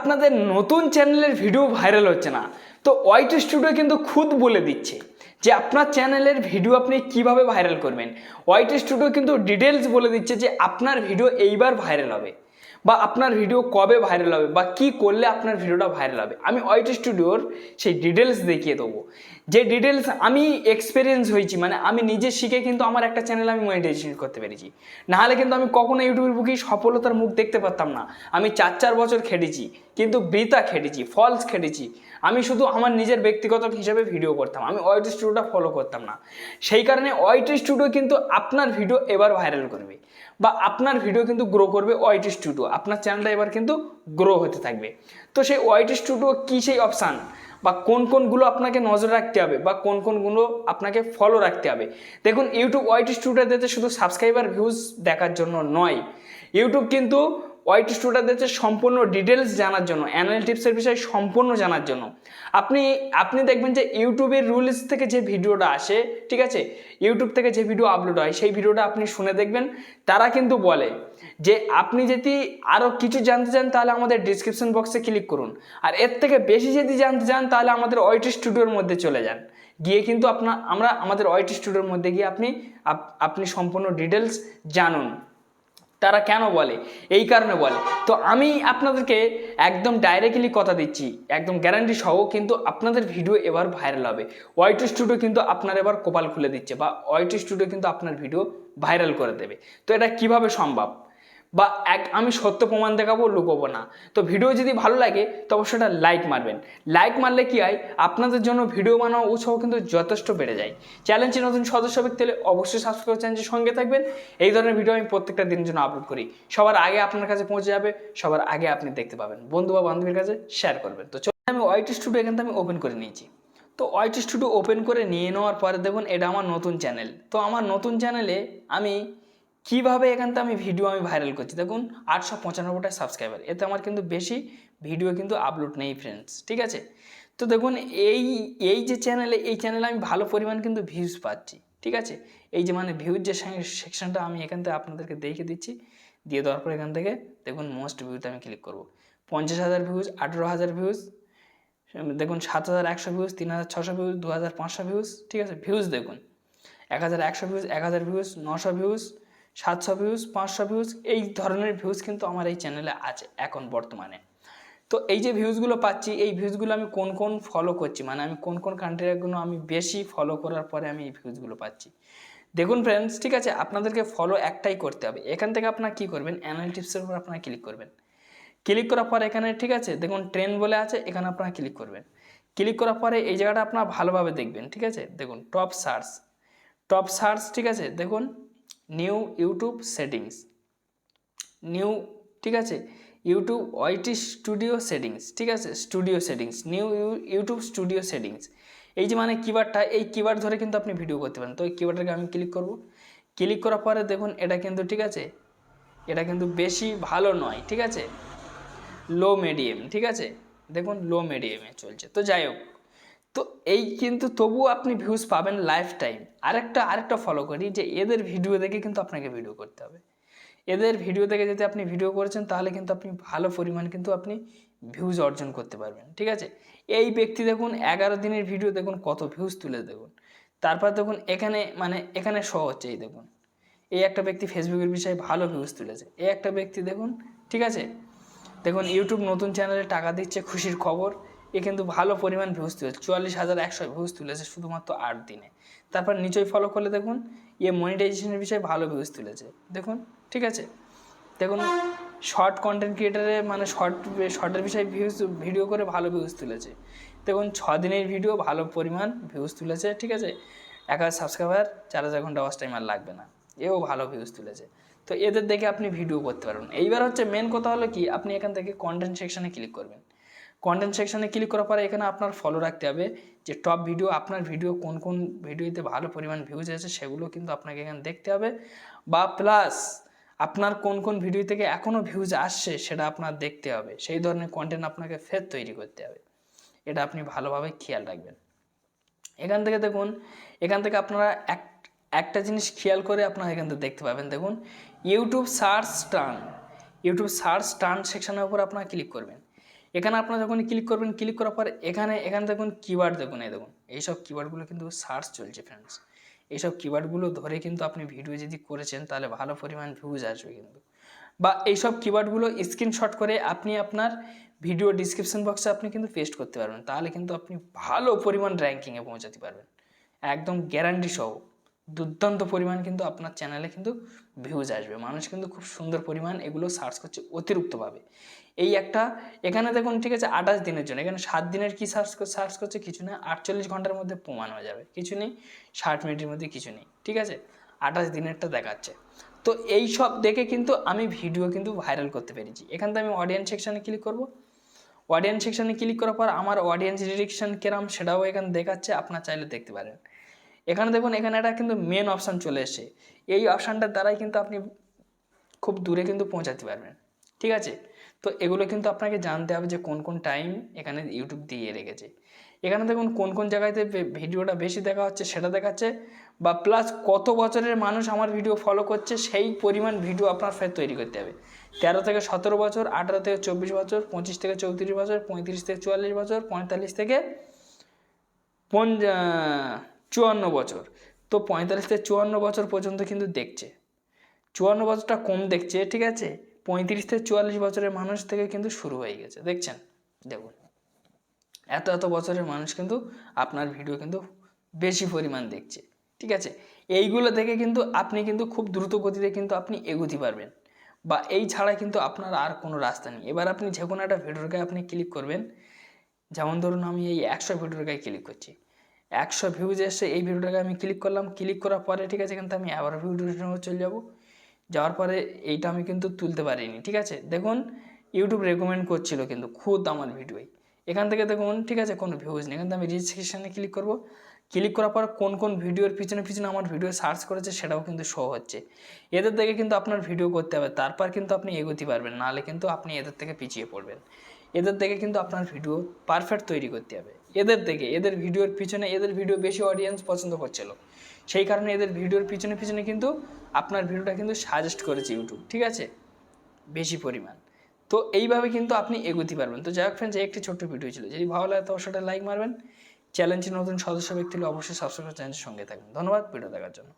আপনাদের নতুন চ্যানেলের ভিডিও ভাইরাল হচ্ছে না। তো ওয়াইট স্টুডিও কিন্তু খুদ বলে দিচ্ছে যে আপনার চ্যানেলের ভিডিও আপনি কীভাবে ভাইরাল করবেন। ওয়াইট স্টুডিও কিন্তু ডিটেলস বলে দিচ্ছে যে আপনার ভিডিও এইবার ভাইরাল হবে। বা আপনার ভিডিও কবে ভাইরাল হবে বা কি করলে আপনার ভিডিওটা ভাইরাল হবে? আমি ওয়াইটি স্টুডিওর সেই ডিটেলস দেখিয়ে দেবো। যে ডিটেলস আমি এক্সপিরিয়েন্স হয়েছি মানে আমি নিজে শিখে কিন্তু আমার একটা চ্যানেল আমি মনিটাইজেশন করতে পেরেছি। নাহলে কিন্তু আমি কখনো ইউটিউবের বুকেই সফলতার মুখ দেখতে পারতাম না। আমি চার চার বছর খেটেছি, কিন্তু বৃতা খেটেছি ফলস খেটেছি। আমি শুধু আমার নিজের ব্যক্তিগত হিসাবে ভিডিও করতাম, আমি ওয়াইটি স্টুডিওটা ফলো করতাম না। সেই কারণে ওয়াইটি স্টুডিও কিন্তু আপনার ভিডিও এবার ভাইরাল করবে। বা আপনার ভিডিও কিন্তু গ্রো করবে ওয়াইটি স্টুডিও আপনার চ্যানেলটা এবার কিন্তু গ্রো হতে থাকবে। তো সেই ওয়াইটি স্টুডিও কী সেই অপশান বা কোন কোনগুলো আপনাকে নজর রাখতে হবে? বা কোন কোনগুলো আপনাকে ফলো রাখতে হবে? দেখুন ইউটিউব ওয়াইটি স্টুডিওতে শুধু সাবস্ক্রাইবার ভিউজ দেখার জন্য নয়। ইউটিউব কিন্তু ওয়াইটি দিচ্ছে সম্পূর্ণ ডিটেলস জানার জন্য অ্যানালিটিক্সের বিষয়ে সম্পূর্ণ জানার জন্য। আপনি আপনি দেখবেন যে ইউটিউবের রুলস থেকে যে ভিডিওটা আসে, ঠিক আছে? ইউটিউব থেকে যে ভিডিও আপলোড হয়, সেই ভিডিওটা আপনি শুনে দেখবেন। তারা কিন্তু বলে যে আপনি যদি আরও কিছু জানতে চান, তাহলে আমাদের ডিসক্রিপশন বক্সে ক্লিক করুন। আর এর থেকে বেশি যদি জানতে চান, তাহলে আমাদের ওয়াইটি স্টুডিওর মধ্যে চলে যান। গিয়ে কিন্তু আপনার আমরা আমাদের ওয়াইটি স্টুডিওর মধ্যে গিয়ে আপনি, আপ- আপনি সম্পূর্ণ ডিটেলস জানুন। তারা কেন বলে? এই কারণে বলে। তো আমি আপনাদেরকে একদম ডাইরেক্টলি কথা দিচ্ছি। একদম গ্যারান্টি সহ কিন্তু আপনাদের ভিডিও এবার ভাইরাল হবে। ওয়াইটি স্টুডিও কিন্তু আপনার এবার কপাল খুলে দিচ্ছে বা ওয়াইটি স্টুডিও কিন্তু আপনার ভিডিও ভাইরাল করে দেবে। তো এটা কীভাবে সম্ভব? বা এক, আমি সত্য প্রমাণ দেখাবো, লুকোবো না। তো ভিডিও যদি ভালো লাগে, তো অবশ্যই এটা লাইক মারবেন। লাইক মারলে কি হয়? আপনাদের জন্য ভিডিও বানানো উৎসাহ কিন্তু যথেষ্ট বেড়ে যায়। চ্যালেঞ্জে নতুন সদস্য ব্যক্তি হলে অবশ্যই সাবস্ক্রাইব চ্যানেলের সঙ্গে থাকবেন। এই ধরনের ভিডিও আমি প্রত্যেকটা দিনের জন্য আপলোড করি। সবার আগে আপনার কাছে পৌঁছে যাবে, সবার আগে আপনি দেখতে পাবেন। বন্ধু বা বান্ধবীর কাছে শেয়ার করবেন। তো চলুন, আমি ওয়াইটি স্টুডিও থেকে আমি ওপেন করে নিয়েছি। তো ওয়াইটি স্টুডিও ওপেন করে নিয়ে নেওয়ার পরে দেখুন, এটা আমার নতুন চ্যানেল তো আমার নতুন চ্যানেলে আমি কীভাবে এখান থেকে আমি ভিডিও আমি ভাইরাল করছি? দেখুন, আটশো পঁচানব্বইটা সাবস্ক্রাইবার এতে আমার কিন্তু বেশি ভিডিও কিন্তু আপলোড নেই ফ্রেন্ডস ঠিক আছে? তো দেখুন, এই এই যে চ্যানেলে এই চ্যানেলে আমি ভালো পরিমাণ কিন্তু ভিউজ পাচ্ছি, ঠিক আছে? এই যে মানে ভিউজ যে সেকশনটা আমি এখান থেকে আপনাদেরকে দেখে দিচ্ছি, দিয়ে দেওয়ার পর এখান থেকে দেখুন মোস্ট ভিউতে আমি ক্লিক করব। পঞ্চাশ হাজার ভিউজ আঠেরো হাজার ভিউজ দেখুন সাত হাজার একশো ভিউজ তিন হাজার ছশো ভিউজ দু হাজার পাঁচশো ভিউজ ঠিক আছে? ভিউজ দেখুন। এক হাজার একশো ভিউজ এক হাজার ভিউজ নশো ভিউজ সাতশো ভিউজ পাঁচশো ভিউজ এই ধরনের ভিউজ কিন্তু আমার এই চ্যানেলে আছে এখন বর্তমানে। তো এই যে ভিউজগুলো পাচ্ছি, এই ভিউজগুলো আমি কোন কোন ফলো করছি? মানে আমি কোন কোন কান্ট্রিগুলো আমি বেশি ফলো করার পরে আমি এই ভিউজগুলো পাচ্ছি? দেখুন ফ্রেন্ডস ঠিক আছে, আপনাদেরকে ফলো একটাই করতে হবে। এখান থেকে আপনারা কী করবেন? অ্যানালিটিক্সের উপর আপনারা ক্লিক করবেন। ক্লিক করার পর এখানে, ঠিক আছে, দেখুন ট্রেন বলে আছে, এখানে আপনারা ক্লিক করবেন। ক্লিক করার পরে এই জায়গাটা আপনারা ভালোভাবে দেখবেন, ঠিক আছে? দেখুন টপ সার্চ টপ সার্চ ঠিক আছে, দেখুন নিউ ইউটিউব সেটিংস। নিউ, ঠিক আছে? ইউটিউব, ওয়াইটি স্টুডিও সেটিংস, ঠিক আছে? Studio settings, new YouTube studio settings. এই যে মানে কিবারটা এই কিবার ধরে কিন্তু আপনি ভিডিও করতে পারেন। তো এই কিবারটাকে আমি ক্লিক করব। ক্লিক করার পরে দেখুন, এটা কিন্তু, ঠিক আছে? এটা কিন্তু বেশি ভালো নয়, ঠিক আছে? লো মিডিয়াম ঠিক আছে? দেখুন লো মিডিয়ামে চলছে। তো যাই হোক তো এই কিন্তু তবুও আপনি ভিউজ পাবেন লাইফ টাইম আরেকটা আরেকটা ফলো করি যে এদের ভিডিও দেখে কিন্তু আপনাকে ভিডিও করতে হবে। এদের ভিডিও দেখে যদি আপনি ভিডিও করেছেন, তাহলে কিন্তু আপনি ভালো পরিমাণ কিন্তু আপনি ভিউজ অর্জন করতে পারবেন, ঠিক আছে? এই ব্যক্তি দেখুন, এগারো দিনের ভিডিও দেখুন, কত ভিউজ তুলে দেখুন। তারপর দেখুন, এখানে মানে এখানে শো এই দেখুন। এই একটা ব্যক্তি ফেসবুকের বিষয়ে ভালো ভিউজ তুলেছে। এই একটা ব্যক্তি দেখুন, ঠিক আছে? দেখুন ইউটিউব নতুন চ্যানেলে টাকা দিচ্ছে, খুশির খবর। এ কিন্তু ভালো পরিমাণ ভিউজ তুলেছে। চুয়াল্লিশ হাজার একশো ভিউজ তুলেছে শুধুমাত্র আট দিনে। তারপর নিচই ফলো করলে দেখুন ইয়ে মনিটাইজেশনের বিষয়ে ভালো ভিউজ তুলেছে। দেখুন, ঠিক আছে? দেখুন শর্ট কন্টেন্ট ক্রিয়েটারে মানে শর্ট শর্টের বিষয়ে ভিউজ ভিডিও করে ভালো ভিউজ তুলেছে। দেখুন, ছ দিনের ভিডিও ভালো পরিমাণ ভিউজ তুলেছে, ঠিক আছে? এক হাজার সাবস্ক্রাইবার চার হাজার ঘণ্টা ওয়াচ টাইম আর লাগবে না। এও ভালো ভিউজ তুলেছে। তো এদের দেখে আপনি ভিডিও করতে পারবেন। এইবার হচ্ছে মেন কথা হলো কি, আপনি এখান থেকে কন্টেন্ট সেকশানে ক্লিক করবেন। কন্টেন্ট সেকশানে ক্লিক করার পরে এখানে আপনার ফলো রাখতে হবে। যে টপ ভিডিও আপনার ভিডিও কোন কোন ভিডিওতে ভালো পরিমাণ ভিউজ আছে সেগুলো কিন্তু আপনাকে এখানে দেখতে হবে। বা প্লাস আপনার কোন কোন ভিডিও থেকে এখনও ভিউজ আসছে সেটা আপনার দেখতে হবে। সেই ধরনের কন্টেন্ট আপনাকে ফের তৈরি করতে হবে। এটা আপনি ভালোভাবে খেয়াল রাখবেন। এখান থেকে দেখুন, এখান থেকে আপনারা এক, একটা জিনিস খেয়াল করে আপনারা এখান থেকে দেখতে পাবেন। দেখুন YouTube search turn YouTube search turn সেকশনের উপর আপনারা ক্লিক করবেন। এখানে আপনারা যখন ক্লিক করবেন ক্লিক করার পর এখানে এখানে দেখুন কিওয়ার্ড দেখুন, এই দেখুন। এইসব কিওয়ার্ডগুলো কিন্তু সার্চ চলছে ফ্রেন্ডস এইসব কিওয়ার্ডগুলো ধরে কিন্তু আপনি ভিডিও যদি করেছেন, তাহলে ভালো পরিমাণ ভিউজ আসবে কিন্তু। বা এইসব কিওয়ার্ডগুলো স্ক্রিনশট করে আপনি আপনার ভিডিও ডিসক্রিপশন বক্সে আপনি কিন্তু পেস্ট করতে পারবেন। তাহলে কিন্তু আপনি ভালো পরিমাণ র্যাঙ্কিংয়ে পৌঁছাতে পারবেন। একদম গ্যারান্টি সহ। দুর্দান্ত পরিমাণ কিন্তু আপনার চ্যানেলে কিন্তু ভিউজ আসবে। মানুষ কিন্তু খুব সুন্দর পরিমাণ এগুলো সার্চ করছে অতিরিক্তভাবে। এই একটা, এখানে দেখুন, ঠিক আছে, আঠাশ দিনের জন্য, এখানে সাত দিনের কি সার্চ সার্চ করছে কিছু না, আটচল্লিশ ঘণ্টার মধ্যে প্রমাণ হয়ে যাবে, কিছু নেই, ষাট মিনিটের মধ্যে কিছু নেই, ঠিক আছে? আঠাশ দিনেরটা দেখাচ্ছে। তো এই সব দেখে কিন্তু আমি ভিডিও কিন্তু ভাইরাল করতে পেরেছি। এখান থেকে আমি অডিয়েন্স সেকশানে ক্লিক করব। অডিয়েন্স সেকশানে ক্লিক করার পর আমার অডিয়েন্স ডিরেকশন কেরাম সেটাও এখানে দেখাচ্ছে, আপনার চাইলে দেখতে পারেন। এখানে দেখুন, এখানে একটা কিন্তু মেন অপশান চলে এসেছে। এই অপশানটার দ্বারাই কিন্তু আপনি খুব দূরে কিন্তু পৌঁছাতে পারবেন। ঠিক আছে? তো এগুলো কিন্তু আপনাকে জানতে হবে যে কোন কোন টাইম এখানে ইউটিউব দিয়ে রেখেছে। এখানে দেখুন, কোন কোন জায়গাতে ভিডিওটা বেশি দেখা হচ্ছে, সেটা দেখাচ্ছে, বা প্লাস কত বছরের মানুষ আমার ভিডিও ফলো করছে, সেই পরিমাণ ভিডিও আপনার ফের তৈরি করতে হবে। তেরো থেকে সতেরো বছর, আঠারো থেকে চব্বিশ বছর, পঁচিশ থেকে চৌত্রিশ বছর, পঁয়ত্রিশ থেকে চুয়াল্লিশ বছর, পঁয়তাল্লিশ থেকে পঞ্চ চুয়ান্ন বছর। তো পঁয়তাল্লিশ থেকে চুয়ান্ন বছর পর্যন্ত কিন্তু দেখছে। চুয়ান্ন বছরটা কম দেখছে, ঠিক আছে? পঁয়ত্রিশ থেকে চুয়াল্লিশ বছরের মানুষ থেকে কিন্তু শুরু হয়ে গেছে, দেখছেন? দেখুন। এত এত বছরের মানুষ কিন্তু আপনার ভিডিও কিন্তু বেশি পরিমাণ দেখছে, ঠিক আছে? এইগুলো দেখে কিন্তু আপনি কিন্তু খুব দ্রুত গতিতে কিন্তু আপনি এগোতে পারবেন। বা এই ছাড়া কিন্তু আপনার আর কোনো রাস্তা নেই। এবার আপনি যে কোনো একটা ভিডিওর গায়ে আপনি ক্লিক করবেন। যেমন ধরুন আমি এই একশো ভিডিওর গায়ে ক্লিক করছি। একশো ভিউজ এসে এই ভিডিওটাকে আমি ক্লিক করলাম। ক্লিক করার পরে, ঠিক আছে, কিন্তু আমি আবার ভিডিও চলে যাব। যাওয়ার পরে এইটা আমি কিন্তু তুলতে পারিনি, ঠিক আছে? দেখুন ইউটিউব রেকমেন্ড করছিল কিন্তু, খুদ আমার ভিডিওই এখান থেকে দেখুন, ঠিক আছে, কোনো ভিউজ নেই। কিন্তু আমি রেজিস্ট্রেশনে ক্লিক করব। ক্লিক করার পর কোন কোন ভিডিওর পিছনে পিছনে আমার ভিডিও সার্চ করেছে, সেটাও কিন্তু শো হচ্ছে। এদের থেকে কিন্তু আপনার ভিডিও করতে হবে। তারপর কিন্তু আপনি এগোতে পারবেন, নাহলে কিন্তু আপনি এদের থেকে পিছিয়ে পড়বেন। এদের থেকে কিন্তু আপনার ভিডিও পারফেক্ট তৈরি করতে হবে। এদের থেকে এদের ভিডিওর পিছনে, এদের ভিডিও বেশি অডিয়েন্স পছন্দ করছিল সেই কারণে এদের ভিডিওর পিছনে পিছনে কিন্তু আপনার ভিডিওটা কিন্তু সাজেস্ট করেছে ইউটিউব ঠিক আছে? বেশি পরিমাণ। তো এইভাবে কিন্তু আপনি এগোতে পারবেন। তো যাই হোক ফ্রেন্ডস একটি ছোট্ট ভিডিও ছিল। যদি ভালো লাগে তো অবশ্যই লাইক মারবেন। চ্যালেঞ্জের নতুন সদস্য ব্যক্তি অবশ্যই সাবস্ক্রাইব চ্যানেলের সঙ্গে থাকবেন। ধন্যবাদ ভিডিও দেখার জন্য।